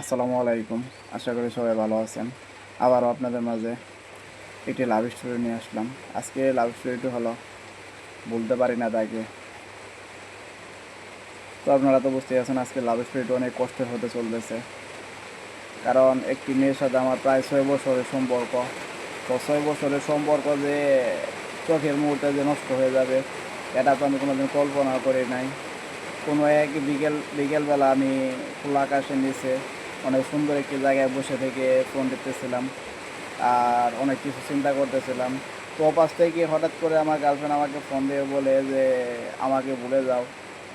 আসসালামু আলাইকুম। আশা করি সবাই ভালো আছেন। আবারও আপনাদের মাঝে একটি লাভ স্টোরি নিয়ে আসলাম। আজকে লাভ স্টোরিটি হলো বলতে পারি না তাকে। তো আপনারা তো বুঝতে আছেন, আজকে লাভ স্টোরিটি অনেক কষ্টের হতে চলতেছে। কারণ একটি মেয়ের সাথে আমার প্রায় ছয় বছরের সম্পর্ক। তো ছয় বছরের সম্পর্ক যে চোখের মুহূর্তে যে নষ্ট হয়ে যাবে, এটা তো আমি কোনোদিন কল্পনা করি নাই। কোনো এক বিকেল, বিকেলবেলা আমি খোলা আকাশের নিচে অনেক সুন্দর একটি জায়গায় বসে থেকে ফোন দেখতেছিলাম আর অনেক কিছু চিন্তা করতেছিলাম। তো পাশ থেকে হঠাৎ করে আমার গার্লফ্রেন্ড আমাকে ফোন দিয়ে বলে যে, আমাকে ভুলে যাও,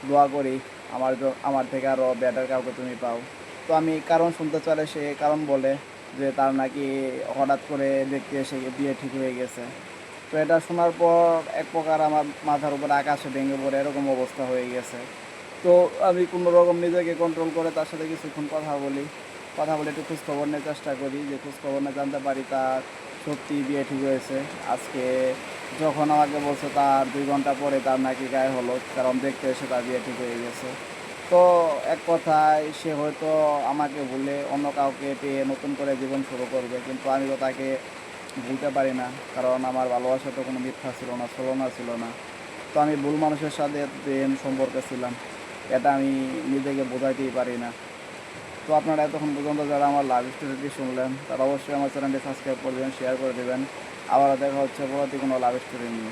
দোয়া করি, আমার আমার থেকে আরও বেটার কাউকে তুমি পাও। তো আমি কারণ শুনতে চলে সে কারণ বলে যে, তার নাকি হঠাৎ করে দেখতে এসে বিয়ে ঠিক হয়ে গেছে। তো এটা শোনার পর এক প্রকার আমার মাথার উপরে আকাশে ভেঙে পড়ে, এরকম অবস্থা হয়ে গেছে। তো আমি কোনো রকম নিজেকে কন্ট্রোল করে তার সাথে কিছুক্ষণ কথা বলি। কথা বলে একটু খোঁজখবর নিয়ে চেষ্টা করি যে খোঁজখবর নিয়ে জানতে পারি তার সত্যি বিয়ে ঠিক হয়েছে। আজকে যখন আমাকে বলছে তার দুই ঘণ্টা পরে তার নাকি গায়ে হলো কারণ দেখতে এসে তার বিয়ে ঠিক হয়ে গেছে। তো এক কথায় সে হয়তো আমাকে ভুলে অন্য কাউকে পেয়ে নতুন করে জীবন শুরু করবে, কিন্তু আমি তো তাকে ভুলতে পারি না, কারণ আমার ভালোবাসা তো কোনো মিথ্যা ছিল না, ছলনা ছিল না। তো আমি ভুল মানুষের সাথে সম্পর্কে ছিলাম। এটা আমি নিজেকে বোঝাইতেই পারি না। তো আপনারা এতক্ষণ পর্যন্ত যারা আমার লাভ স্টোরিটি শুনলেন, তারা অবশ্যই আমার চ্যানেলটি সাবস্ক্রাইব করবেন শেয়ার করে দেবেন। আবার দেখা হচ্ছে পরবর্তী কোনো লাভ স্টোরি নিয়ে